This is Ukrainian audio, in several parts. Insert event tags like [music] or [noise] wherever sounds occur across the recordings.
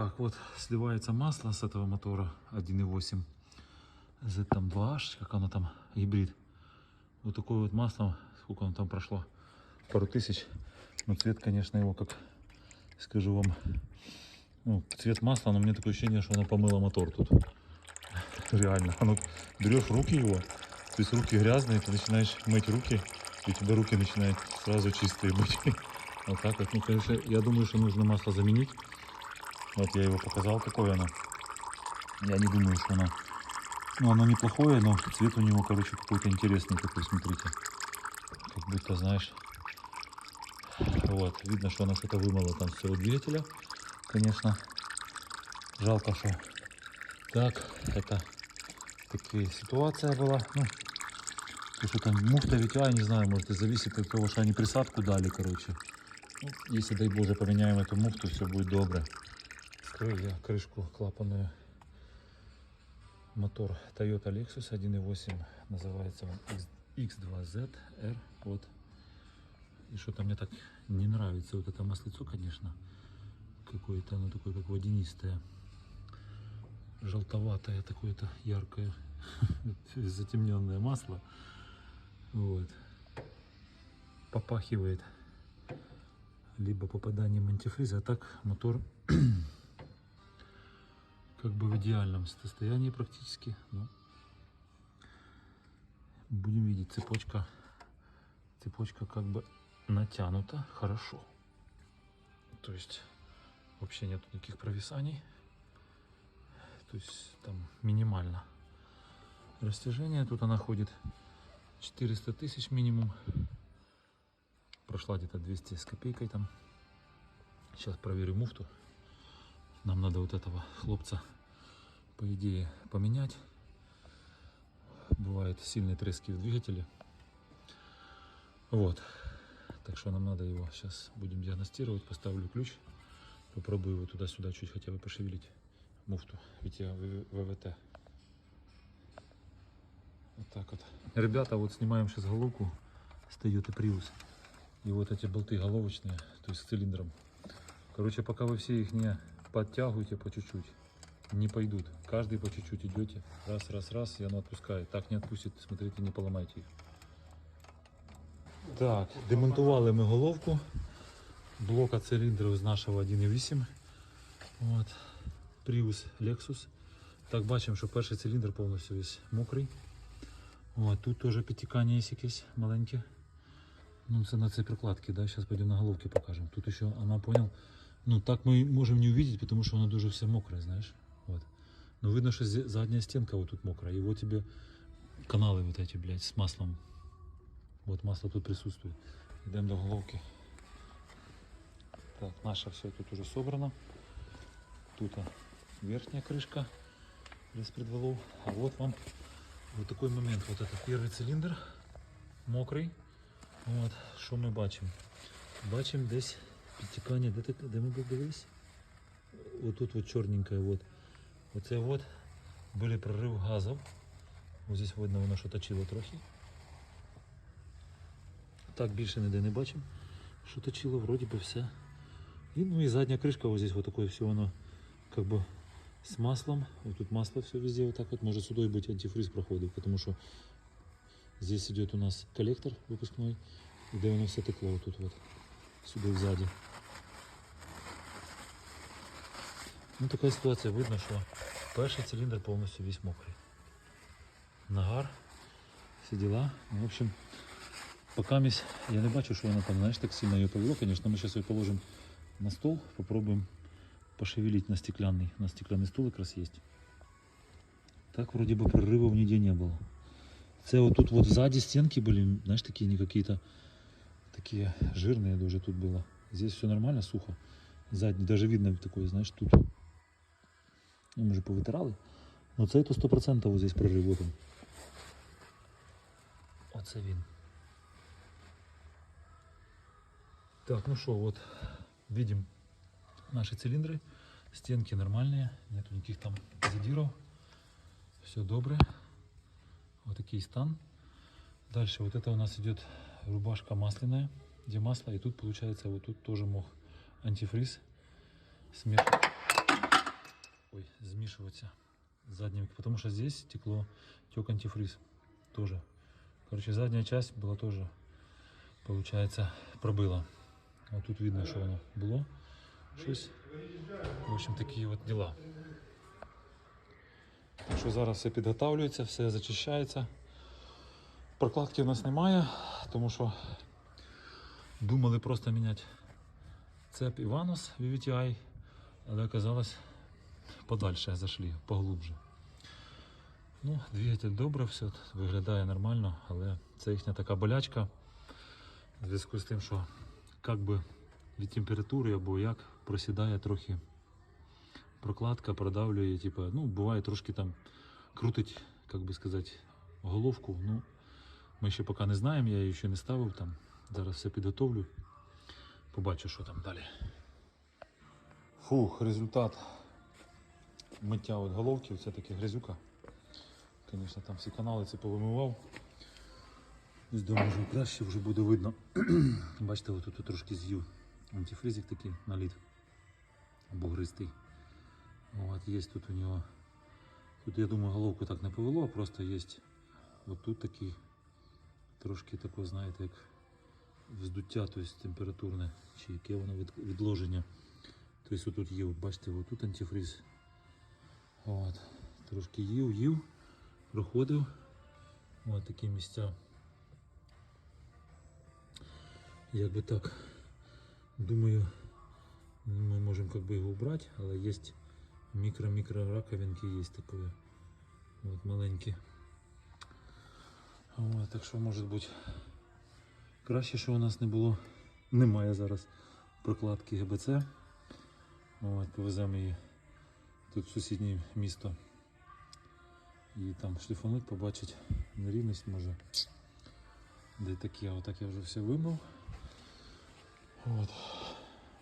Так, вот сливается масло с этого мотора 1.8 Z2H, как оно там, гибрид. Вот такое вот масло, сколько оно там прошло, пару тысяч. Но цвет, конечно, его, как скажу вам, ну, цвет масла, но мне такое ощущение, что оно помыло мотор тут. Реально. Оно, берешь руки его, то есть руки грязные, ты начинаешь мыть руки, и у тебя руки начинают сразу чистые быть. [laughs] Вот так вот. Ну, конечно, я думаю, что нужно масло заменить. Вот я его показал, какое оно. Я не думаю, что оно... Ну, оно неплохое, но цвет у него, короче, какой-то интересный такой, смотрите. Как будто, знаешь... Вот, видно, что оно что-то вымыло там с всего двигателя. Конечно, жалко, что так, это такая ситуация была. Ну, то, что там муфта ведь, я не знаю, может, и зависит от того, что они присадку дали, короче. Ну, если, дай Боже, поменяем эту муфту, все будет добре. Скрыл я крышку клапанную. Мотор Toyota Lexus 1.8, называется он X, X2ZR. Вот. И что-то мне так не нравится вот это маслицо, конечно. Какое-то оно такое, как водянистое. Желтоватое, такое-то яркое, [laughs] затемненное масло. Вот. Попахивает либо попаданием антифриза, а так мотор [clears throat] как бы в идеальном состоянии практически. Ну, будем видеть, цепочка, цепочка как бы натянута хорошо. То есть вообще нет никаких провисаний. То есть там минимально. Растяжение тут она ходит 400 тысяч минимум. Прошла где-то 200 с копейкой там. Сейчас проверю муфту. Нам надо вот этого хлопца, по идее, поменять. Бывают сильные трески в двигателе. Вот. Так что нам надо его сейчас будем диагностировать. Поставлю ключ. Попробую его туда-сюда чуть хотя бы пошевелить. Муфту. Ведь я ВВТ. Вот так вот. Ребята, вот снимаем сейчас головку с Toyota Prius. И вот эти болты головочные, то есть с цилиндром. Короче, пока вы все их не подтягиваете по чуть-чуть, не пойдут. Каждый по чуть-чуть идете. Раз, раз, раз, и оно отпускает. Так не отпустит, смотрите, не поломайте їх. Так, демонтували ми головку блока циліндрів з нашого 1.8. От. Prius Lexus. Так, бачимо, що перший циліндр повністю весь мокрий. От, тут теж підтікання є якесь маленьке. Ну, це на цій прокладці, да? Сейчас пойдем на головке покажем. Тут еще она понял. Ну, так мы можем не увидеть, потому что она дуже все мокрое, знаешь. Вот. Но видно, что задняя стенка вот тут мокрая. И вот тебе каналы вот эти, блядь, с маслом. Вот масло тут присутствует. Идем до головки. Так, наша все тут уже собрано. Тут а, верхняя крышка без предвалов. А вот вам вот такой момент. Вот это первый цилиндр мокрий. От, що ми бачимо? Бачимо десь підтікання, де, ти- де ми дивились? Отут от чорненьке, от. Оце от були прорив газів. Ось здесь видно, воно що точило трохи. Так більше ніде не бачимо. Що точило, вроді би все. І, ну і задня кришка, ось здесь вот такое все воно как бы с маслом. Вот тут масло все везде вот так вот. Может сюда и быть антифриз проходит, потому что Здесь идет у нас коллектор выпускной, где воно все текло вот тут вот, сюда сзади. Ну така ситуація, видно, що перший циліндр повністю весь мокрий. Нагар, всі діла. Ну, в общем, поки місь, я не бачу, що воно там, знаєш, так сильно її повело. Конечно, ми зараз її положимо на стол, попробуємо пошевелить на стеклянный. На стеклянный стол якраз есть. Так вроде бы прорывов нигде не было. Це вот тут вот сзади стенки были, знаешь, такие не какие-то такие жирные даже тут было. Здесь все нормально, сухо. Задний, даже видно такое, знаешь, тут. Ну, мы же повитирали. Но це то 100% вот здесь прорыв, вот он. Оце він. Так, ну что, вот видим наши цилиндры. Стенки нормальные, нету никаких там задиров. Все добре. Вот такий стан. Дальше вот это у нас идет рубашка масляная, где масло. И тут получается вот тут тоже мох антифриз. Смех. Ой, задним, потому что здесь текло, тек антифриз тоже. Короче, задняя часть была тоже, получается, пробила. Вот тут видно, что оно было. Щось. В общем, такі от діла. Так що зараз все підготавлюється, все зачищається. Прокладки в нас немає, тому що думали просто міняти цеп Іванус VVTi, але оказалось подальше зайшли, поглубже. Ну, двигатель добре, все виглядає нормально, але це їхня така болячка в зв'язку з тим, що як би від температури або як просідає трохи прокладка, продавлює, типу, ну, буває трошки там крутить, як би сказати, головку. Ну, ми ще поки не знаємо, я її ще не ставив там. Зараз все підготовлю. Побачу, що там далі. Фух, результат миття от головки, це таки грязюка. Звісно, там всі канали це повимивав. Думаю, вже краще вже буде видно. [clears throat] Бачите, отут тут трошки з'їв антифризик такий наліт. Бугристий. От, є тут у нього. Тут, я думаю, головку так не повело, а просто є от тут такий трошки такого, знаєте, як вздуття, тобто температурне, чи яке воно відложення. Тобто отут є, бачите, отут антифриз. От, трошки їв, їв, проходив. Ось такі місця. Як би так, думаю, ми можемо как його убрати, але є мікро-мікро раковинки, є такі от маленькі. От, так що може бути краще, що у нас не було. Немає зараз прокладки ГБЦ. От, повеземо її тут сусіднє місто. І там шліфануть, побачить нерівність може. Де такі, а отак я вже все вимив. От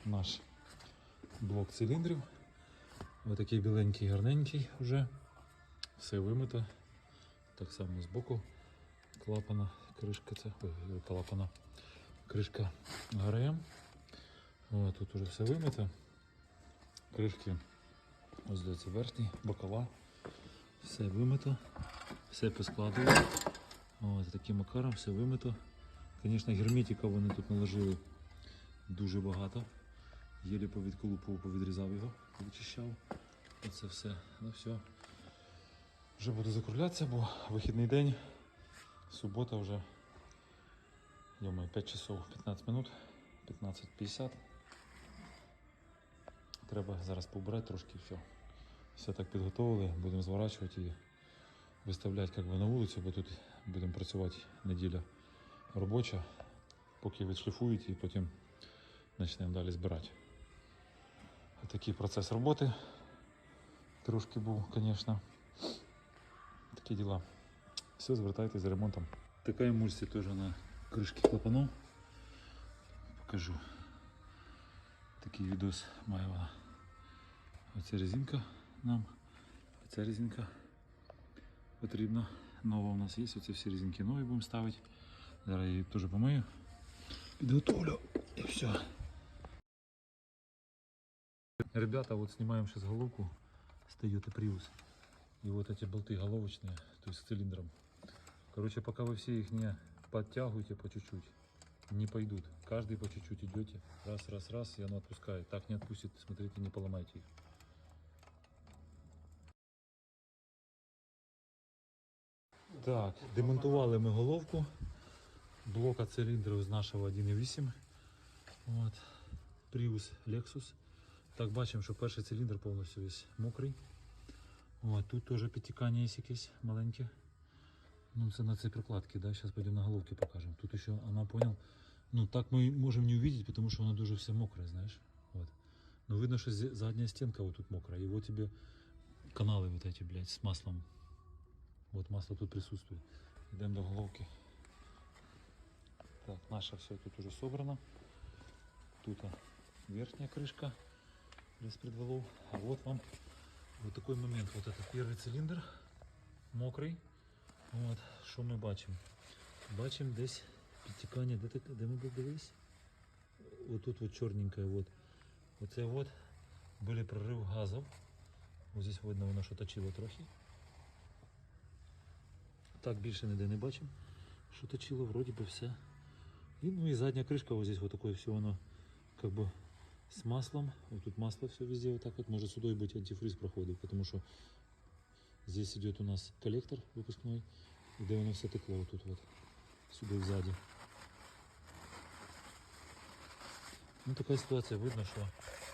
наш блок циліндрів. Ось такий біленький, гарненький вже. Все вимито. Так само з боку клапана, кришка це. Ой, клапана. Кришка ГРМ. О, тут уже все вимито. Кришки, ось здається, верхні, бокова. Все вимито, все поскладено. Ось таким макаром все вимито. Звісно, герметика вони тут наложили дуже багато. Єлі повідколупував, повідрізав його, вичищав. Оце все. Ну все. Вже буду закруглятися, бо вихідний день. Субота вже. Йома, 5 часов 15 минут, 15.50. Треба зараз побирати трошки все. Все так підготовили, будемо зворачувати і виставляти як би, на вулицю, бо тут будемо працювати неділя робоча, поки відшліфують і потім почнемо далі збирати. Такий процес роботи трошки був, звісно. Такі діла. Все, звертайтесь за ремонтом. Така емульсія теж на кришки клапану. Покажу. Такий відос має вона. Оця резинка нам. Оця резинка потрібна. Нова у нас є. Оці всі резинки нові будемо ставити. Зараз я її теж помию. Підготовлю і все. Ребята, вот снимаем сейчас головку с Toyota Prius. И вот эти болты головочные, то есть с цилиндром. Короче, пока вы все их не подтягиваете по чуть-чуть, не пойдут. Каждый по чуть-чуть идете. Раз, раз, раз, и оно отпускает. Так не отпустит, смотрите, не поломайте их. Так, демонтували ми головку блока циліндрів з нашого 1.8. От. Prius Lexus. Так, бачимо, що перший циліндр повністю весь мокрий. От, тут теж підтікання є якесь маленьке. Ну, це на цій прокладці, да? Зараз пойдемо на головки покажемо. Тут ще, вона понял. Ну, так ми можемо не увидеть, потому что оно дуже все мокре, знаешь. Вот. Но видно, что зе- задняя стенка вот тут мокрая. И вот тебе каналы вот эти, блядь, с маслом. Вот масло тут присутствует. Идем до головки. Так, наша все тут уже собрано. Тут а, верхняя крышка без предвалов. А вот вам вот такой момент. Вот это первый цилиндр, мокрий. От, що ми бачимо? Бачимо десь підтікання, де, таке- де ми були дивись? Отут от чорненьке, от. Оце от були прорив газів. Ось здесь видно, воно що точило трохи. Так більше ніде не бачимо. Що точило, вроді би все. І, ну і задня кришка, ось здесь вот такое все воно как бы с маслом. Вот тут масло все везде вот так вот. Может сюда и быть антифриз проходит, потому что здесь идет у нас коллектор выпускной, где воно все текло вот тут вот, сюда сзади. Ну така ситуація, видно, що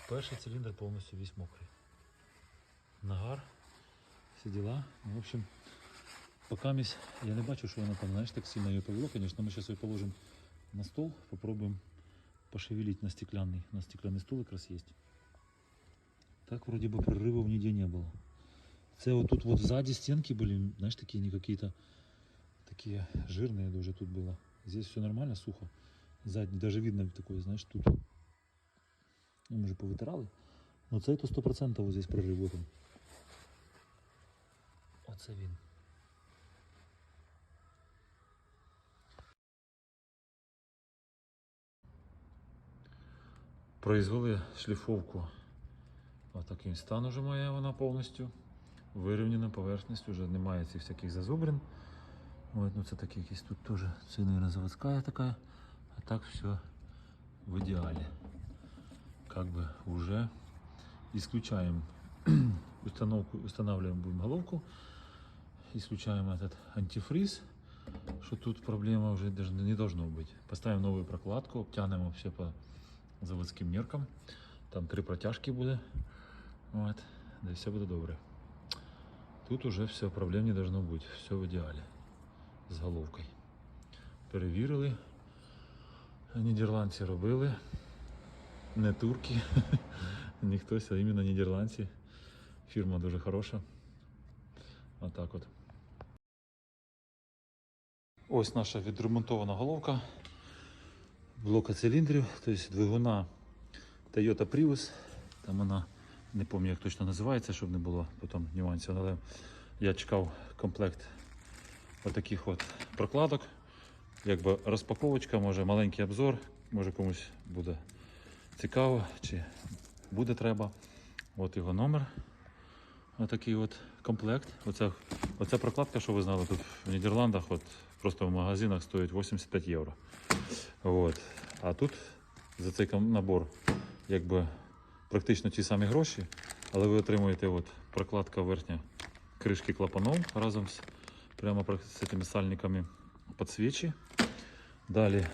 перший циліндр повністю весь мокрий. Нагар, всі діла. Ну, в общем, пока місь, я не бачу, що вона там, знаєш, так сильно її повело. Конечно, ми зараз її положимо на стол, попробуем пошевелить на стеклянный. На стеклянный стол как раз есть. Так вроде бы прорывов нигде не было. Це вот тут вот сзади стенки были, знаешь, такие не какие-то такие жирные даже тут было. Здесь все нормально, сухо. Задний, даже видно такое, знаешь, тут. Ну, мы же повитирали. Но це то 100% вот здесь прорыв. Вот он. Оце він. Произвели шліфовку. Отакий стан уже має вона повністю. Вирівняна поверхність, вже немає цих всяких зазубрин. От, ну це такі якісь тут теж, це, наверное, заводська така. А так все в ідеалі. Как бы уже исключаем [clears throat] установку, устанавливаем будем головку, исключаем этот антифриз, что тут проблема уже даже не должно быть. Поставим новую прокладку, обтянем вообще по заводским меркам. Там три протяжки буде. Вот. Да и все буде добре. Тут уже все, проблем не должно быть. Все в ідеалі. З головкою. Перевірили. Нідерландці робили. Не турки. [laughs] Не хтось, а іменно нідерландці. Фірма дуже хороша. Отак от. Ось наша відремонтована головка блока циліндрів, тобто двигуна Toyota Prius. Там вона не пам'ятаю, як точно називається, щоб не було потім нюансів. Але я чекав комплект отаких от прокладок. Якби розпаковочка, може маленький обзор, може комусь буде цікаво чи буде треба. От його номер. Отакий от комплект. Оця, оця прокладка, що ви знали, тут в Нідерландах, от просто в магазинах стоїть 85 євро. От. А тут за цей набор якби практично ті самі гроші, але ви отримуєте от прокладка верхня кришки клапанов разом з прямо з цими сальниками під свічі. Далі,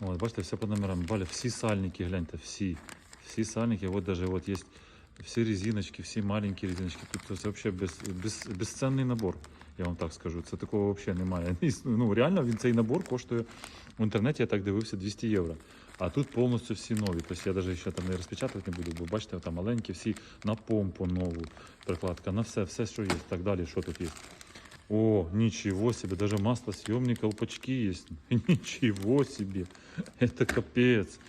от, бачите, все по номерам. Далі всі сальники, гляньте, всі. Всі сальники, от даже от є всі резиночки, всі маленькі резиночки. Тут це взагалі без, без, безцінний набор, я вам так скажу. Це такого взагалі немає. [laughs] Ну, реально він цей набор коштує в інтернеті, я так дивився, 200 євро. А тут повністю всі нові. Тобто я навіть ще там не розпечатувати не буду, бо бачите, там маленькі, всі на помпу нову прикладка, на все, все, що є. Так далі, що тут є. О, ничего себе, даже маслосъемные колпачки есть. [laughs] Ничего себе, это капец.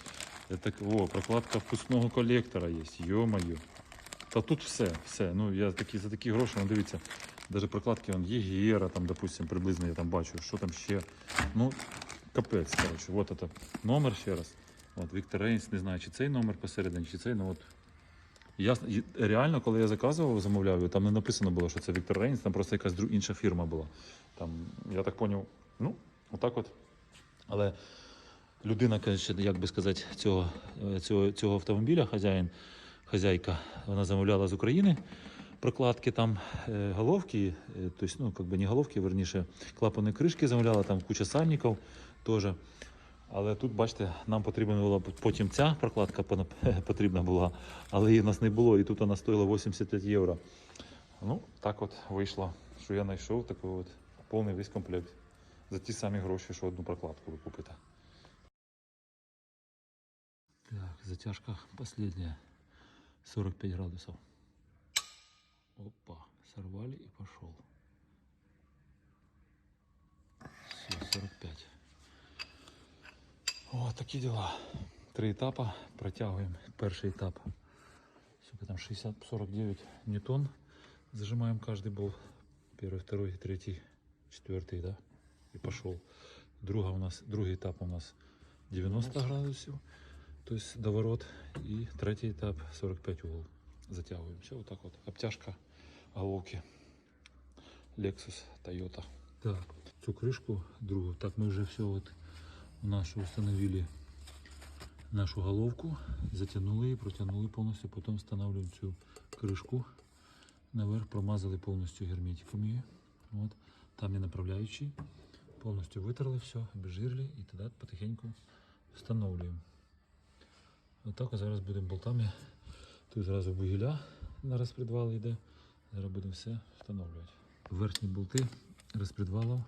Это, о, прокладка впускного колектора есть, ё-моё. Та тут все, все. Ну, я такі, за такі гроші, ну дивіться, даже прокладки вон, Єгера, там, допустим, приблизно я там бачу, що там ще. Ну, капець, коротше, вот это номер ще раз. От, Віктор Рейнс, не знаю, чи цей номер посередині, чи цей, ну от. Я, реально, коли я заказував, замовляв, там не написано було, що це Віктор Рейнс, там просто якась інша фірма була. Там, я так зрозумів, ну, отак от. Але людина, як би сказати, цього, е, цього, цього автомобіля, хазяїн, хазяйка, вона замовляла з України прокладки, там е, головки, е, тобто, ну, как бы не головки, верніше, клапані кришки замовляла, там куча сальників теж. Але тут, бачите, нам потрібна була потім ця прокладка [laughs] потрібна була, але її в нас не було, і тут вона стоїла 85 євро. Ну, так от вийшло, що я знайшов такий от повний весь комплект за ті самі гроші, що одну прокладку ви купите. Так, затяжка последняя. 45 градусов. Опа, сорвали и пошел. Все, 45. О, такі діла. Три етапи. Протягуємо. Перший етап. Сколько там 60, 49 ньютон. Зажимаем каждый болт. Первый, второй, третий, четвертый, да? И пошел. Друга у нас, другий етап у нас 90 градусів. То есть доворот. І третій етап 45 угол. затягуємо. Все, отак от. Обтяжка головки. Lexus, Toyota. Так, цю кришку другу. Так, мы уже все вот нашу установили нашу головку, затянули її, протягнули повністю, потім встановлюємо цю кришку наверх, промазали повністю герметиком її. От. Там є направляючий. Повністю витерли все, обезжирили і тоді потихеньку встановлюємо. Отак от зараз будемо болтами. Тут зразу вугілля на розпредвал йде. Зараз будемо все встановлювати. Верхні болти розпредвалів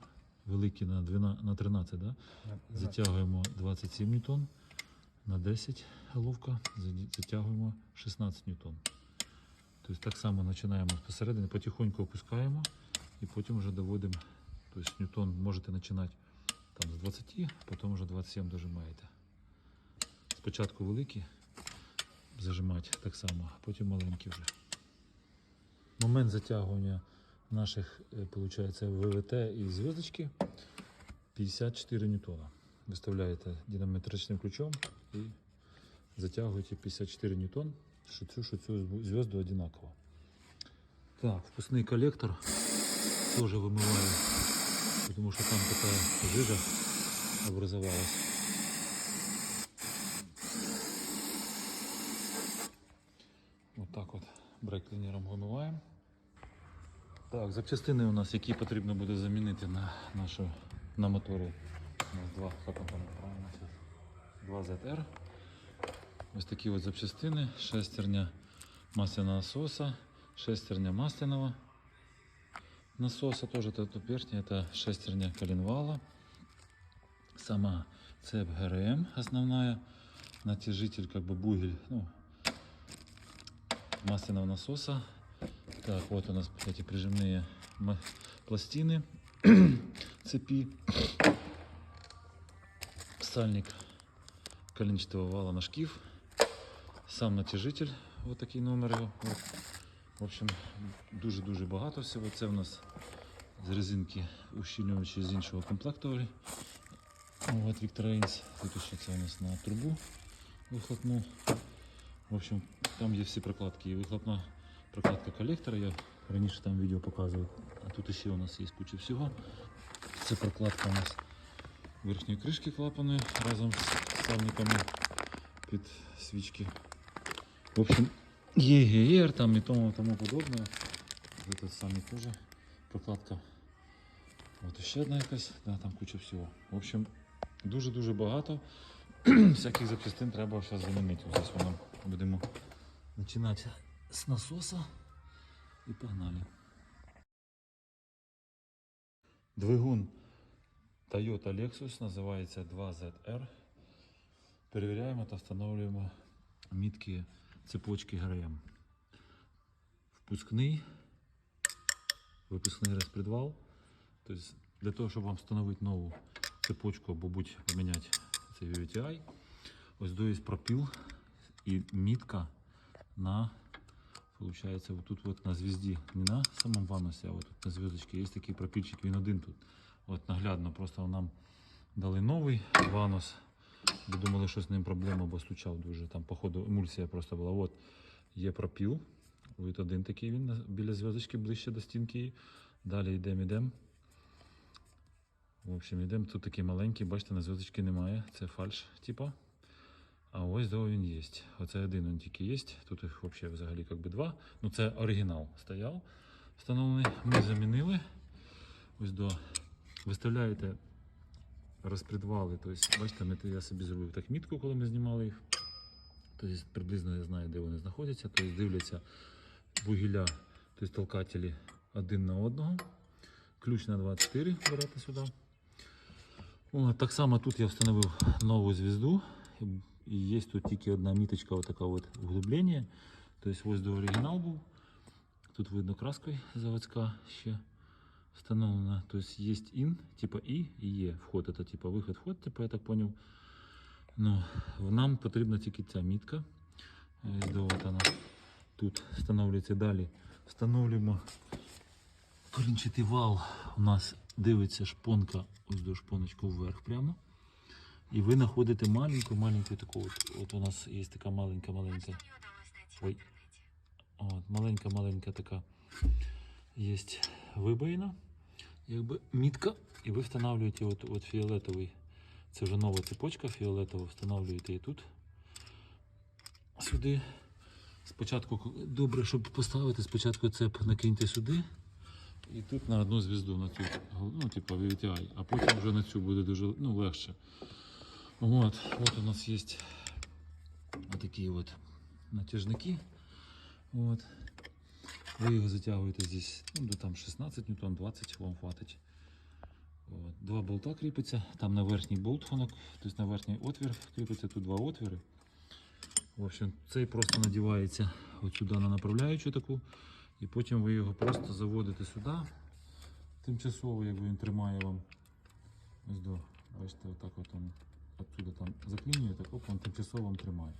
великі на 12, на 13, да? затягуємо 27 ньютон, на 10 головка, затягуємо 16 ньютон. Тобто так само починаємо посередині, потихоньку опускаємо і потім вже доводимо. Тобто ньютон можете починати там з 20, потім вже 27 дожимаєте. Спочатку великі зажимати так само, а потім маленькі вже. Момент затягування наших, е, получается, ВВТ і зв'язочки 54 ньютона. Виставляєте динамометричним ключом і затягуєте 54 ньютон, що цю, що цю зв'язку одинаково. Так, впускний коллектор тоже вымываю, потому что там такая жижа образовалась. Вот так от брейклінером вимиваємо. Так, запчастини у нас, які потрібно буде замінити на нашу на моторі. У нас два що там там правильно, це два ZR. Ось такі от запчастини, шестерня масляного насоса, шестерня масляного насоса, тоже это верхняя, это шестерня коленвала. Сама цепь ГРМ основная, натяжитель как бы бугель, ну, масляного насоса. Так, вот у нас эти прижимные ма- пластины [clears throat] цепи. Сальник коленчатого вала на шкив. Сам натяжитель, вот такий номер його. От. В общем, дуже-дуже багато всього. Це в нас з резинки ущільнювачі з іншого комплекту. От Віктор Рейнс. Тут ще це у нас на трубу вихлопну. В общем, там є всі прокладки. І вихлопна прокладка колектора. Я раніше там відео показував. А тут ще у нас є куча всього. Це прокладка у нас верхньої кришки клапаної разом з сальниками під свічки. В общем, ЕГР там и тому, тому подобное. Этот самый тоже прокладка. От ще одна якась, да, там куча всього. В общем, дуже-дуже багато. [clears throat] Всяких запчастин треба зараз замінити. Ось воно будемо починати з насоса і погнали. Двигун Toyota Lexus називається 2ZR. Перевіряємо та встановлюємо мітки цепочки ГРМ. Впускний, випускний розпредвал. Тобто для того, щоб вам встановити нову цепочку або будь поміняти цей VVTI, ось є пропіл і мітка на Получается, вот тут вот на звезді, не на самому ванусі, а вот тут на звездочке є такий пропільчик, він один тут. От наглядно, просто нам дали новий ванус. Бо думали, що з ним проблема, бо стучав дуже. Там, походу, емульсія просто була. От є пропіл. От один такий він біля зв'язочки ближче до стінки. Далі йдемо, йдемо. В общем, йдемо. Тут такий маленький, бачите, на зв'язочки немає. Це фальш, типа. А ось він є. Оце один він тільки є. Тут їх взагалі як би два. Ну це оригінал стояв встановлений. Ми замінили. Ось до виставляєте розпредвали. Тобто, бачите, я собі зробив так мітку, коли ми знімали їх. Тобто приблизно я знаю, де вони знаходяться. Тобто дивляться вугілля, тобто толкателі один на одного. Ключ на 24 берете сюди. О, так само тут я встановив нову звізду. І є тут тільки одна міточка, отака от углублення. Тобто ось до оригінал був. Тут видно краскою заводська ще встановлена. Тобто є ін, типа і, і є вход. Це типа виход, вход, типа, я так поняв. Ну, нам потрібна тільки ця мітка. Ось до от вона тут встановлюється далі. Встановлюємо корінчатий вал. У нас дивиться шпонка, ось до шпоночку вверх прямо. І ви знаходите маленьку, маленьку таку. От, от у нас є така маленька, маленька. Ой. От, маленька-маленька така є вибоїна, якби мітка, і ви встановлюєте от, от фіолетовий. Це вже нова цепочка фіолетова, встановлюєте і тут. Сюди. Спочатку добре, щоб поставити, спочатку цеп накиньте сюди. І тут на одну звізду, на цю, ну, типу VTI, а потім вже на цю буде дуже ну, легше. От, от у нас є такі от натяжники. От. Ви його затягуєте здесь, ну, до там 16 ньютон, 20 вам хватить. От. Два болта кріпиться, там на верхній болт, воно, тобто на верхній отвір кріпиться, тут два отвіри. В общем, цей просто надівається от сюди на направляючу таку, і потім ви його просто заводите сюди. Тимчасово, якби він тримає вам. Ось до, бачите, отак от він отсюди там заклінюєте, оп, він тимчасово вам тримає.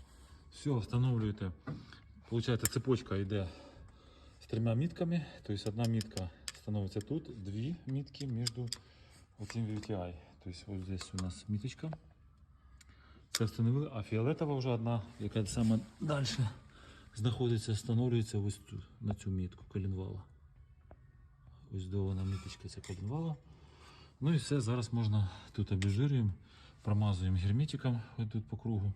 Все, встановлюєте. Получається, цепочка йде з трьома мітками. Тобто одна мітка становиться тут, дві мітки між оцим VTI. Тобто ось здесь у нас міточка. Це встановили, а фіолетова вже одна, яка саме далі знаходиться, встановлюється ось тут, на цю мітку колінвала. Ось до вона міточка ця колінвала. Ну і все, зараз можна тут обезжирюємо, промазуємо герметиком тут по кругу.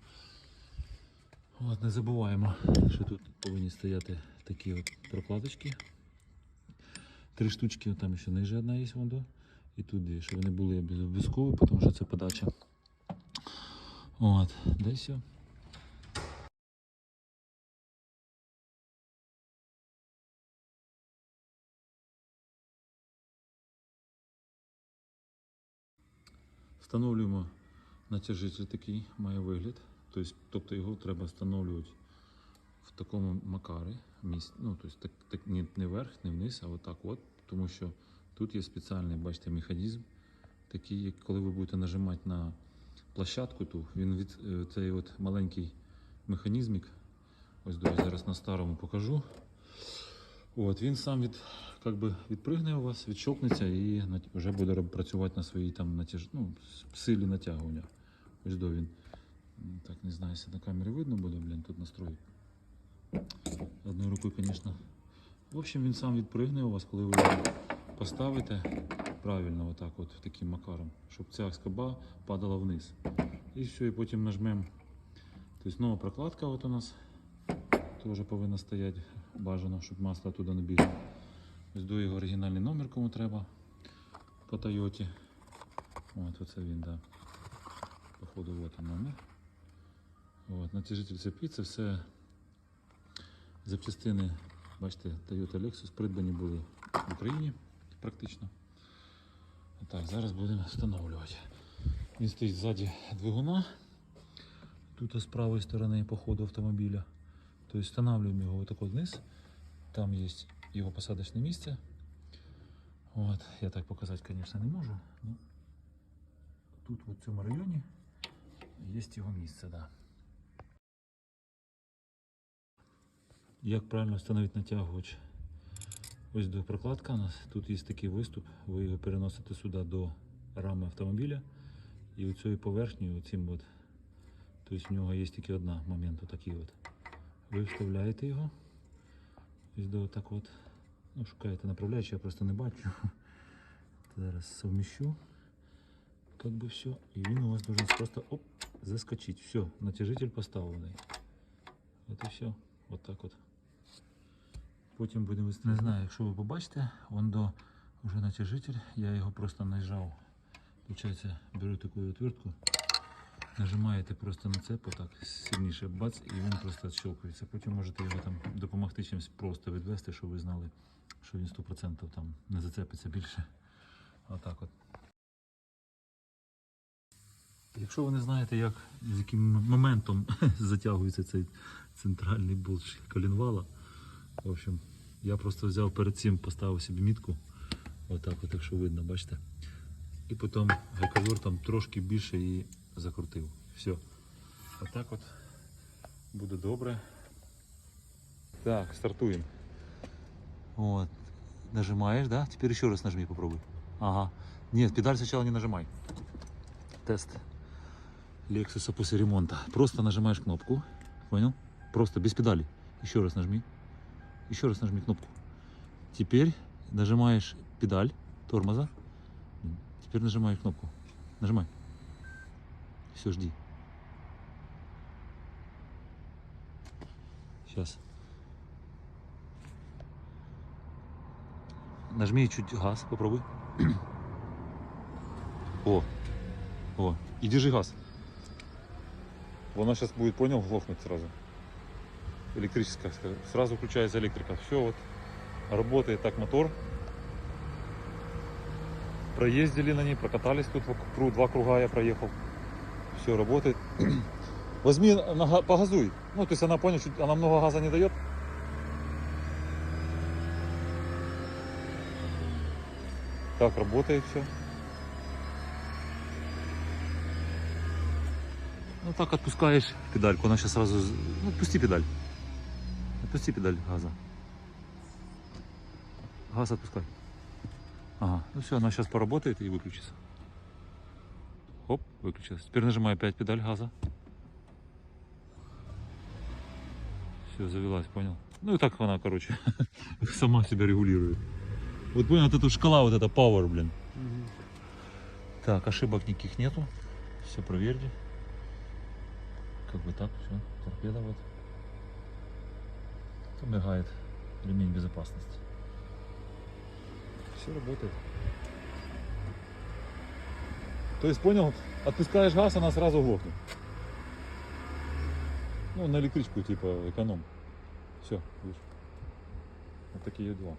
От, не забуваємо, що тут повинні стояти такі от прокладочки. Три штучки, там ще ниже одна є воно. І тут дві, щоб вони були обов'язкові, тому що це подача. От, десь все. Встановлюємо натяжитель такий, має вигляд. Тобто, тобто його треба встановлювати в такому макарі. Ну, тобто, так, так, не, не вверх, не вниз, а отак от. Тому що тут є спеціальний, бачите, механізм, такий, коли ви будете нажимати на площадку, ту, він від е, цей от маленький механізмик. Ось до зараз на старому покажу. От, він сам від, как би, відпригне у вас, відщовкнеться і вже буде працювати на своїй там натяж... ну, силі натягування. До він. Так, не знаю, на камері видно буде, блін, тут настрой. Одною рукою, звісно. В общем, він сам відпригне у вас, коли ви його поставите правильно, отак, от, таким макаром, щоб ця скоба падала вниз. І все, і потім нажмемо. Тобто нова прокладка от у нас теж повинна стояти бажано, щоб масло туди не бігло. Ось його оригінальний номер, кому треба по Тойоті. От оце він, да. Походу, от номер. От, натяжитель цепі, це все запчастини, бачите, Toyota Lexus придбані були в Україні практично. Так, зараз будемо встановлювати. Він стоїть ззаді двигуна. Тут з правої сторони по ходу автомобіля. Тобто встановлюємо його отако вниз. Там є його посадочне місце. От, я так показати, звісно, не можу. Ну, тут в цьому районі є його місце, да. Як правильно встановити натягувач? Ось до прокладка у нас. Тут є такий виступ. Ви його переносите сюди до рами автомобіля. І у цієї оцим от, тобто в нього є тільки одна момент, отакий от. Ви вставляєте його. Ось до так от. Ну, шукаєте направляючий, я просто не бачу. [laughs] Зараз совміщу. Как би все. І він у вас должен просто оп, заскочить. Все, натяжитель поставлений. От все. От так от. Потім будемо. Не знаю, якщо ви побачите, вон до вже натяжитель, я його просто нажав. Получається, беру таку отвертку, нажимаєте просто на цеп, отак сильніше бац, і він просто відщелкується. Потім можете його там допомогти чимось просто відвести, щоб ви знали, що він 100% там не зацепиться більше. Отак от. Якщо ви не знаєте, як, з яким моментом [laughs] затягується цей центральний болт колінвала, в общем, я просто взяв перед цим, поставив собі мітку, отак, от, якщо видно, бачите. І потім гайковер там трошки більше її закрутив. Все. Отак от буде добре. Так, стартуємо. Вот. Нажимаешь, да? Теперь еще раз нажми, попробуй. Ага. Нет, педаль сначала не нажимай. Тест Lexus после ремонта. Просто нажимаешь кнопку. Понял? Просто без педали. Еще раз нажми. Еще раз нажми кнопку. Теперь нажимаешь педаль тормоза. Теперь нажимаешь кнопку. Нажимай. Все, жди. Сейчас. Нажми чуть газ, попробуй. [clears throat] О, о, и держи газ. Она сейчас будет, понял, глохнуть сразу. Электрическая, сразу включается электрика. Все, вот, работает так мотор. Проездили на ней, прокатались тут вокруг, два круга я проехал. Все, работает. [clears throat] Возьми, погазуй. Ну, то есть она, понял, чуть, она много газа не дает. Так, работает все. Ну так отпускаешь педальку, она сейчас сразу... Ну, отпусти педаль. Отпусти педаль газа. Газ отпускай. Ага, ну все, она сейчас поработает и выключится. Хоп, выключилась. Теперь нажимай опять педаль газа. Все, завелась, понял? Ну и так она, короче, [laughs] сама себя регулирует. Вот понял, вот эта шкала, вот эта power, блин. Так, ошибок никаких нету. Все проверьте. Как бы так, все, торпеда вот. Мигает ремень безопасности. Все работает. То есть, понял, отпускаешь газ, она сразу глохнет. Ну, на электричку, типа, эконом. Все, видишь. Вот такие дела.